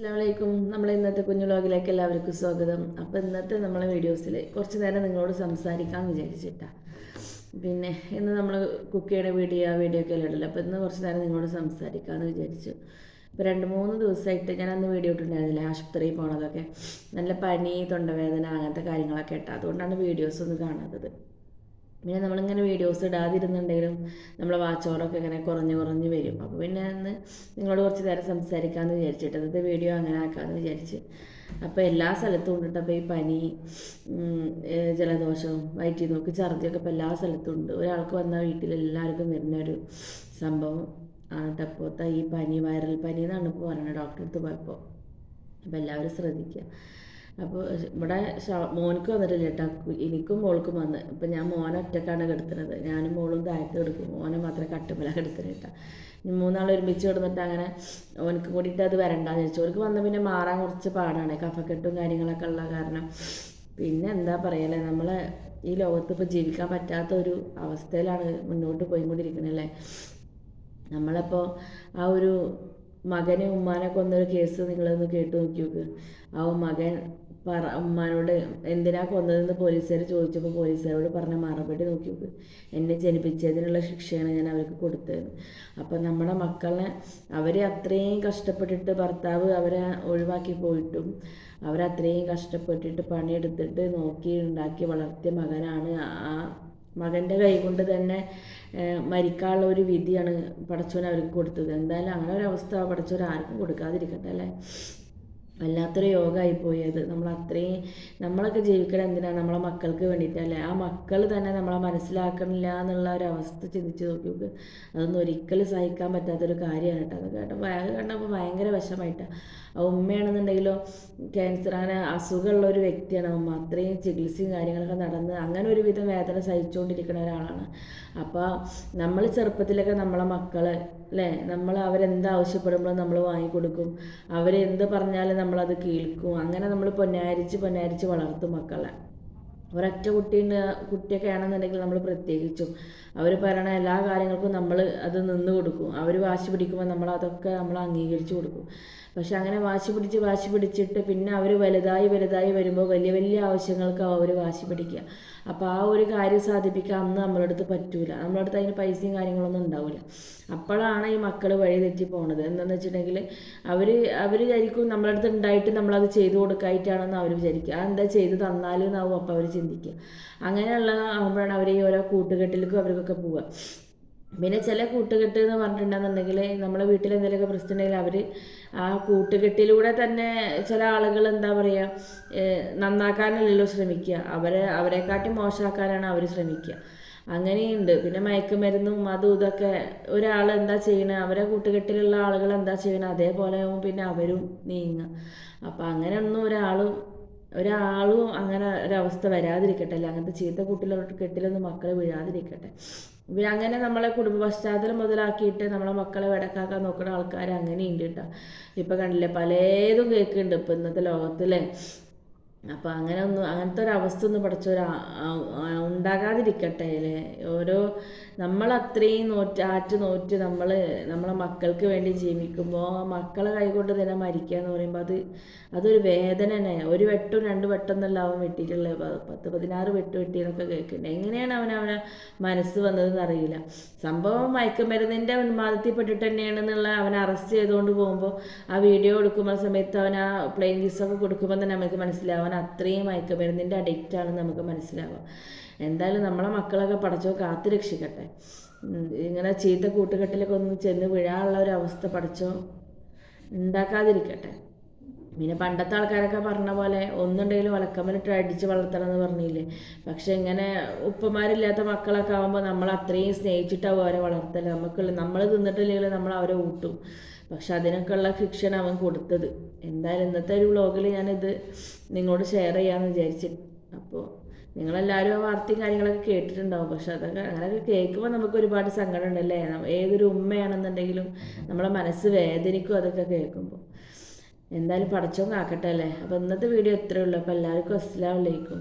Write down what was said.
അസ്സാമലൈക്കും നമ്മളെ ഇന്നത്തെ കുഞ്ഞു വ്ലോഗിലേക്ക് എല്ലാവർക്കും സ്വാഗതം. അപ്പോൾ ഇന്നത്തെ നമ്മളെ വീഡിയോസിൽ കുറച്ച് നേരം നിങ്ങളോട് സംസാരിക്കാമെന്ന് വിചാരിച്ചിട്ടാണ് പിന്നെ ഇന്ന് നമ്മൾ കുക്ക് ചെയ്യണ വീഡിയോ വീഡിയോ ഒക്കെ അല്ലേ അപ്പോൾ ഇന്ന് കുറച്ച് നേരം നിങ്ങളോട് സംസാരിക്കാമെന്ന് വിചാരിച്ചു. ഇപ്പോൾ രണ്ട് മൂന്ന് ദിവസമായിട്ട് ഞാൻ അന്ന് വീഡിയോ ഇട്ടിട്ടുണ്ടായിരുന്നില്ല. ആശുപത്രിയിൽ പോണതൊക്കെ. നല്ല പനി തൊണ്ടവേദന അങ്ങനത്തെ കാര്യങ്ങളൊക്കെ ഇട്ടാ അതുകൊണ്ടാണ് വീഡിയോസ് ഒന്ന് കാണാത്തത്. പിന്നെ നമ്മളിങ്ങനെ വീഡിയോസ് ഇടാതിരുന്നുണ്ടെങ്കിലും നമ്മളെ വാച്ചോറൊക്കെ ഇങ്ങനെ കുറഞ്ഞ് കുറഞ്ഞ് വരും. അപ്പോൾ പിന്നെ അന്ന് നിങ്ങളോട് കുറച്ച് നേരം സംസാരിക്കാമെന്ന് വിചാരിച്ചിട്ട് അതായത് വീഡിയോ അങ്ങനെ ആക്കാമെന്ന് വിചാരിച്ച്. അപ്പോൾ എല്ലാ സ്ഥലത്തും ഉണ്ട് അപ്പോൾ ഈ പനി ജലദോഷം വയറ്റിൽ നോക്കി ഛർദിയൊക്കെ ഇപ്പോൾ എല്ലാ സ്ഥലത്തും ഉണ്ട്. ഒരാൾക്ക് വന്നാൽ വീട്ടിൽ എല്ലാവർക്കും വരുന്ന ഒരു സംഭവം ആണ് ടപ്പോത്ത ഈ പനി വൈറൽ പനി എന്നാണ് ഇപ്പോൾ പറയുന്നത്. ഡോക്ടറെ അടുത്ത് പോയപ്പോൾ അപ്പോൾ എല്ലാവരും ശ്രദ്ധിക്കുക. അപ്പോൾ ഇവിടെ മോനക്ക് വന്നിട്ടില്ല കേട്ടോ എനിക്കും മോൾക്കും വന്ന്. അപ്പം ഞാൻ മോനെ ഒറ്റക്കാണ് കിടത്തുന്നത്. ഞാനും മോളും താഴത്ത് കിടക്കും. മോനെ മാത്രമേ കട്ടുമല കിടത്തുന്നത് കേട്ടോ ഇനി മൂന്നാൾ ഒരുമിച്ച് കിടന്നിട്ട് അങ്ങനെ ഓനക്ക് കൂടിയിട്ട് അത് വരണ്ടാന്ന് ചോദിച്ചു ഓർക്ക് വന്ന പിന്നെ മാറാൻ കുറച്ച് പാടാണ്. കഫക്കെട്ടും കാര്യങ്ങളൊക്കെ ഉള്ള കാരണം. പിന്നെ എന്താ പറയലേ? നമ്മളെ ഈ ലോകത്ത് ഇപ്പോൾ ജീവിക്കാൻ പറ്റാത്ത ഒരു അവസ്ഥയിലാണ് മുന്നോട്ട് പോയിക്കൊണ്ടിരിക്കുന്നത് അല്ലേ? നമ്മളിപ്പോൾ ആ ഒരു മകനെ ഉമ്മാനെ കൊന്നൊരു കേസ് നിങ്ങളൊന്ന് കേട്ട് നോക്കി നോക്ക് ആ മകൻ പറ ഉമ്മാനോട് എന്തിനാ കൊന്നതെന്ന് പോലീസുകാർ ചോദിച്ചപ്പോൾ പോലീസുകാരോട് പറഞ്ഞ മറുപടി നോക്കി നോക്ക് എന്നെ ജനിപ്പിച്ചതിനുള്ള ശിക്ഷയാണ് ഞാൻ അവർക്ക് കൊടുത്തത്. അപ്പം നമ്മുടെ മക്കളെ അവരെ അത്രയും കഷ്ടപ്പെട്ടിട്ട് ഭർത്താവ് അവരെ ഒഴിവാക്കി പോയിട്ടും അവരത്രയും കഷ്ടപ്പെട്ടിട്ട് പണിയെടുത്തിട്ട് നോക്കി ഉണ്ടാക്കി വളർത്തിയ മകനാണ് ആ മകന്റെ കൈ കൊണ്ട് തന്നെ മരിക്കാനുള്ള ഒരു വിധിയാണ് പടച്ചോൻ അവർക്ക് കൊടുത്തത്. എന്തായാലും അങ്ങനെ ഒരു അവസ്ഥ പടച്ചോൻ ആർക്കും കൊടുക്കാതിരിക്കട്ടെ അല്ലേ? വല്ലാത്തൊരു യോഗമായി പോയത്. നമ്മൾ അത്രയും നമ്മളൊക്കെ ജീവിക്കണം എന്തിനാണ് നമ്മളെ മക്കൾക്ക് വേണ്ടിയിട്ടല്ലേ ആ മക്കൾ തന്നെ നമ്മളെ മനസ്സിലാക്കണില്ല എന്നുള്ള ഒരു അവസ്ഥ ചിന്തിച്ച് നോക്കി അതൊന്നും ഒരിക്കലും സഹിക്കാൻ പറ്റാത്തൊരു കാര്യമാണ് കേട്ടോ. അത് കേട്ടപ്പോൾ അത് കണ്ടപ്പോൾ ഭയങ്കര വിഷമായിട്ടാണ് ആ ഉമ്മയാണെന്നുണ്ടെങ്കിലോ ക്യാൻസർ അങ്ങനെ അസുഖമുള്ള ഒരു വ്യക്തിയാണ് ഉമ്മ. അത്രയും ചികിത്സയും കാര്യങ്ങളൊക്കെ നടന്ന് അങ്ങനെ ഒരു വിധം വേദന സഹിച്ചുകൊണ്ടിരിക്കുന്ന ഒരാളാണ്. അപ്പോൾ നമ്മൾ ചെറുപ്പത്തിലൊക്കെ നമ്മളെ മക്കൾ അല്ലേ നമ്മൾ അവരെന്ത് ആവശ്യപ്പെടുമ്പോഴും നമ്മൾ വാങ്ങിക്കൊടുക്കും. അവരെന്ത് പറഞ്ഞാലും നമ്മളത് കേൾക്കും. അങ്ങനെ നമ്മൾ പൊന്നാരിച്ച് പൊന്നാരിച്ച് വളർത്തും മക്കളെ. ഒരൊറ്റ കുട്ടീന്റെ കുട്ടിയൊക്കെ ആണെന്നുണ്ടെങ്കിൽ നമ്മൾ പ്രത്യേകിച്ചും. അവർ പറയണ എല്ലാ കാര്യങ്ങൾക്കും നമ്മൾ അത് നിന്ന് കൊടുക്കും. അവർ വാശി പിടിക്കുമ്പോൾ നമ്മൾ അതൊക്കെ നമ്മൾ അംഗീകരിച്ച് കൊടുക്കും. പക്ഷെ അങ്ങനെ വാശി പിടിച്ച് വാശി പിടിച്ചിട്ട് പിന്നെ അവർ വലുതായി വലുതായി വരുമ്പോൾ വലിയ വലിയ ആവശ്യങ്ങൾക്ക് അവർ വാശി പിടിക്കുക. അപ്പോൾ ആ ഒരു കാര്യം സാധിപ്പിക്കാൻ അന്ന് നമ്മളെ അടുത്ത് പറ്റൂല. നമ്മളെ അടുത്ത് അതിന് പൈസയും കാര്യങ്ങളൊന്നും ഉണ്ടാവില്ല. അപ്പോഴാണ് ഈ മക്കൾ വഴി തെറ്റി പോണത്. എന്താണെന്ന് വെച്ചിട്ടുണ്ടെങ്കിൽ അവർ അവർ വിചാരിക്കും നമ്മളെ അടുത്ത് ഉണ്ടായിട്ട് നമ്മളത് ചെയ്തു കൊടുക്കായിട്ടാണെന്ന് അവർ വിചാരിക്കുക. അതെന്താ ചെയ്ത് തന്നാലും എന്നാവും അപ്പോൾ അവർ ചിന്തിക്കുക അങ്ങനെയുള്ള ആകുമ്പോഴാണ് അവർ ഈ ഓരോ കൂട്ടുകെട്ടിലേക്കും അവർക്കൊക്കെ പോവുക. പിന്നെ ചില കൂട്ടുകെട്ട് എന്ന് പറഞ്ഞിട്ടുണ്ടെന്നുണ്ടെങ്കിൽ നമ്മളെ വീട്ടിൽ എന്തെങ്കിലുമൊക്കെ പ്രശ്നം ഉണ്ടെങ്കിൽ അവർ ആ കൂട്ടുകെട്ടിലൂടെ തന്നെ ചില ആളുകൾ എന്താ പറയുക നന്നാക്കാനല്ലല്ലോ ശ്രമിക്കുക അവരെ അവരെക്കാട്ടി മോശമാക്കാനാണ് അവർ ശ്രമിക്കുക അങ്ങനെയുണ്ട്. പിന്നെ മയക്കുമരുന്നും അതും ഇതൊക്കെ ഒരാൾ എന്താ ചെയ്യണത് അവരെ കൂട്ടുകെട്ടിലുള്ള ആളുകൾ എന്താ ചെയ്യണത് അതേപോലെ പിന്നെ അവരും നീങ്ങുക. അപ്പം അങ്ങനെയൊന്നും ഒരാളും ഒരാളും അങ്ങനെ ഒരവസ്ഥ വരാതിരിക്കട്ടെ അല്ലെ? അങ്ങനത്തെ ചീത്ത കൂട്ടിലോട്ട് കെട്ടിലൊന്നും മക്കളെ വീഴാതിരിക്കട്ടെ. അങ്ങനെ നമ്മളെ കുടുംബ പശ്ചാത്തലം മുതലാക്കിയിട്ട് നമ്മളെ മക്കളെ വെടക്കാക്കാൻ നോക്കുന്ന ആൾക്കാർ അങ്ങനെയുണ്ട് കേട്ടോ. ഇപ്പം കണ്ടില്ലേ പലതും കേൾക്കുന്നുണ്ട് ഇപ്പം ഇന്നത്തെ ലോകത്തിലെ. അപ്പം അങ്ങനെ ഒന്നും അങ്ങനത്തെ ഒരു അവസ്ഥ ഒന്നും പഠിച്ചൊരു ഉണ്ടാകാതിരിക്കട്ടെ അല്ലേ? ഓരോ നമ്മൾ അത്രയും നോറ്റ് ആറ്റ് നോറ്റ് നമ്മൾ നമ്മളെ മക്കൾക്ക് വേണ്ടി ജീവിക്കുമ്പോൾ ആ മക്കളെ കൈകൊണ്ട് തന്നെ മരിക്കുക എന്ന് പറയുമ്പോൾ അത് അതൊരു വേദന തന്നെ. ഒരു വെട്ടും രണ്ട് വെട്ടം എന്നല്ല അവൻ വെട്ടിയിട്ടുള്ളത് പത്ത് പതിനാറ് വെട്ട് എന്നൊക്കെ കേൾക്കുന്നുണ്ട് എങ്ങനെയാണ് അവൻ അവനെ മനസ്സ് വന്നതെന്ന് അറിയില്ല. സംഭവം മയക്കുമരുന്നിന്റെ ഉന്മാദത്തിൽപ്പെട്ടിട്ട് തന്നെയാണെന്നുള്ള അവനെ അറസ്റ്റ് ചെയ്തുകൊണ്ട് പോകുമ്പോൾ ആ വീഡിയോ എടുക്കുമ്പോൾ സമയത്ത് അവൻ ആ പ്ലെയിൻ കിസ്സൊക്കെ കൊടുക്കുമ്പോൾ തന്നെ നമുക്ക് മനസ്സിലാവും. അത്രയും മയക്കുമരുന്നിന്റെ അഡിക്റ്റ് ആണെന്ന് നമുക്ക് മനസ്സിലാവാം. എന്തായാലും നമ്മളെ മക്കളൊക്കെ പഠിച്ചോ കാത്തു രക്ഷിക്കട്ടെ. ഇങ്ങനെ ചീത്ത കൂട്ടുകെട്ടിലൊക്കെ ഒന്ന് ചെന്ന് വീഴാനുള്ള ഒരു അവസ്ഥ പഠിച്ചോ ഉണ്ടാക്കാതിരിക്കട്ടെ. പിന്നെ പണ്ടത്തെ ആൾക്കാരൊക്കെ പറഞ്ഞ പോലെ ഒന്നുണ്ടെങ്കിലും ഒലക്കമ്മലിട്ട് അടിച്ച് വളർത്തണം എന്ന് പറഞ്ഞില്ലേ? പക്ഷെ ഇങ്ങനെ ഉപ്പമാരില്ലാത്ത മക്കളൊക്കെ ആകുമ്പോൾ നമ്മൾ അത്രയും സ്നേഹിച്ചിട്ടാവും അവരെ വളർത്തൽ. നമുക്കുള്ള നമ്മൾ തിന്നിട്ടില്ലെങ്കിൽ നമ്മൾ അവരെ ഊട്ടും. പക്ഷെ അതിനൊക്കെയുള്ള ശിക്ഷയാണ് അവൻ കൊടുത്തത്. എന്തായാലും ഇന്നത്തെ ഒരു വ്ളോഗിൽ ഞാനിത് നിങ്ങളോട് ഷെയർ ചെയ്യാമെന്ന് വിചാരിച്ചു. അപ്പോൾ നിങ്ങളെല്ലാവരും ആ വാർത്തയും കാര്യങ്ങളൊക്കെ കേട്ടിട്ടുണ്ടാവും. പക്ഷെ അതൊക്കെ അങ്ങനെയൊക്കെ കേൾക്കുമ്പോൾ നമുക്ക് ഒരുപാട് സങ്കടമുണ്ടല്ലേ ഏതൊരു ഉമ്മയാണെന്നുണ്ടെങ്കിലും നമ്മളെ മനസ്സ് വേദനിക്കും അതൊക്കെ കേൾക്കുമ്പോൾ എന്തായാലും പടച്ചോൻ കാക്കട്ടെ അല്ലേ? അപ്പോൾ ഇന്നത്തെ വീഡിയോ ഇത്രയേ ഉള്ളൂ. അപ്പോൾ എല്ലാവർക്കും അസ്സലാമലൈക്കും